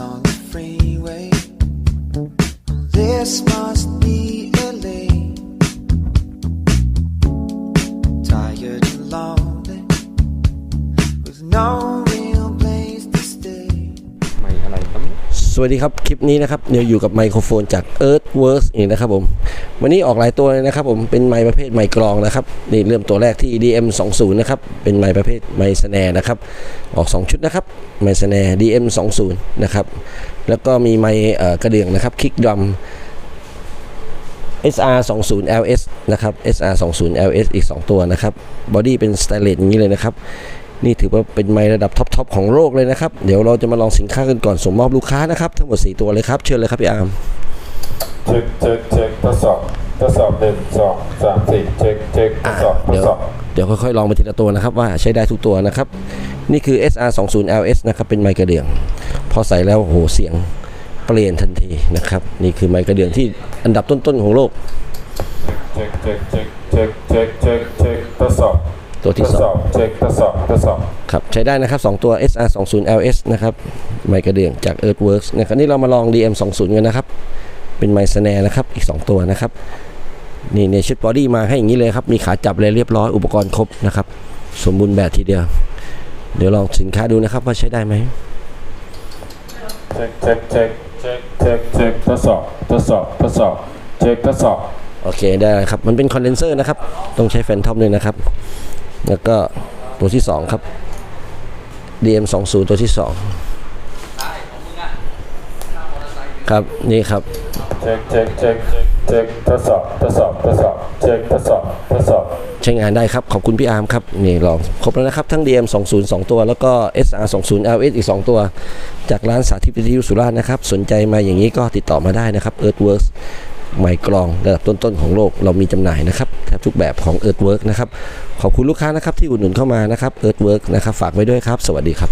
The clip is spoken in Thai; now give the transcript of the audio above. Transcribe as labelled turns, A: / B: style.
A: on the freeway. This must be LA. Tired and lonely, with no
B: วัสดีครับ คลิปนี้นะครับเดี๋ยวอยู่กับไมโครโฟนจาก Earthworks อีกนะครับผม วันนี้ออกหลายตัวเลยนะครับผม เป็นไมค์ประเภทไมค์กรองนะครับ นี่เริ่มตัวแรกที่ DM 20นะครับ เป็นไมค์ประเภทไมค์สแนร์นะครับ ออก 2 ชุดนะครับ ไมค์สแนร์ DM 20นะครับ แล้วก็มีไมค์กระเดื่องนะครับคิกดรัม SR 20 LS นะครับ SR 20 LS อีก 2 ตัวนะครับ บอดี้เป็นสไตเลสอย่างนี้เลยนะครับ นี่ถือว่าเป็นไมค์ระดับท็อปๆของโลกเลยนะครับ เดี๋ยวเราจะมาลองสินค้ากันก่อนส่งมอบลูกค้านะครับ ทั้งหมด 4 ตัวเลยครับ เชิญเลยครับพี่อาร์ม
C: เช็คเช็คเช็คทดสอบทดสอบหนึ่งสองสามสี่เช็คเช็คทดสอบทด
B: เดี๋ยว
C: สอบ
B: เดี๋ยวค่อยๆลองไปทีละตัวนะครับว่าใช้ได้ทุกตัวนะครับ นี่คือ SR 20 LS นะครับเป็นไมค์กระเดื่อง พอใส่แล้วโอ้โหเสียงเปลี่ยนทันทีนะครับ นี่คือไมค์กระเดื่องที่อันดับต้นๆของโลก
C: เช็คเช็คเช็คเช็คเช็คเช็คเช็คทดสอบ
B: ตัว
C: ท
B: ที่
C: ด
B: ส
C: ส
B: อ
C: องบเช็คทดสอบทดสอบ
B: ครับ ใช้ได้นะครับ 2 ตัว SR 20 LS นะครับไมค์กระเดื่องจาก Earthworks นะครับนี่เรามาลอง DM 20กันนะครับ เป็นไมค์สแนร์นะครับ อีก 2 ตัวนะครับ นี่ในชุดบอดี้มาให้อย่างนี้เลยครับ มีขาจับเลยเรียบร้อย อุปกรณ์ครบนะครับ สมบูรณ์แบบทีเดียว เดี๋ยวลองสินค้าดูนะครับว่าใช้ได้ไหม
C: เช็คเช็คเช็คเช็คเช็คเช็คทดสอบทดสอบทดสอบเช็คทดสอบ
B: โอเคได้ครับ มันเป็นคอนเดนเซอร์นะครับ ต้องใช้แฟนทอมด้วยนะครับ แล้วก็ตัวที่ 2 ครับ DM 20 ตัวที่ 2 ครับนี่ครับ
C: เช็คเช็คเช็คเช็คเช็คทดสอบทดสอบทดสอบเช็คทดสอบทดสอบ
B: ใช้งานได้ครับ ขอบคุณพี่อาร์มครับ นี่ลองครบแล้วนะครับ ทั้ง DM 20 2 ตัว แล้วก็ SR 20 LS อีก 2 ตัว จากร้านสาธิตวิทยุสุราษฎร์นะครับ สนใจมาอย่างนี้ก็ติดต่อมาได้นะครับ Earthworks ไมค์กรองระดับต้นๆของโลกเรามีจำหน่ายนะครับแทบทุกแบบของ Earthwork นะครับขอบคุณลูกค้านะครับที่อุดหนุนเข้ามานะครับ Earthwork นะครับฝากไว้ด้วยครับ สวัสดีครับ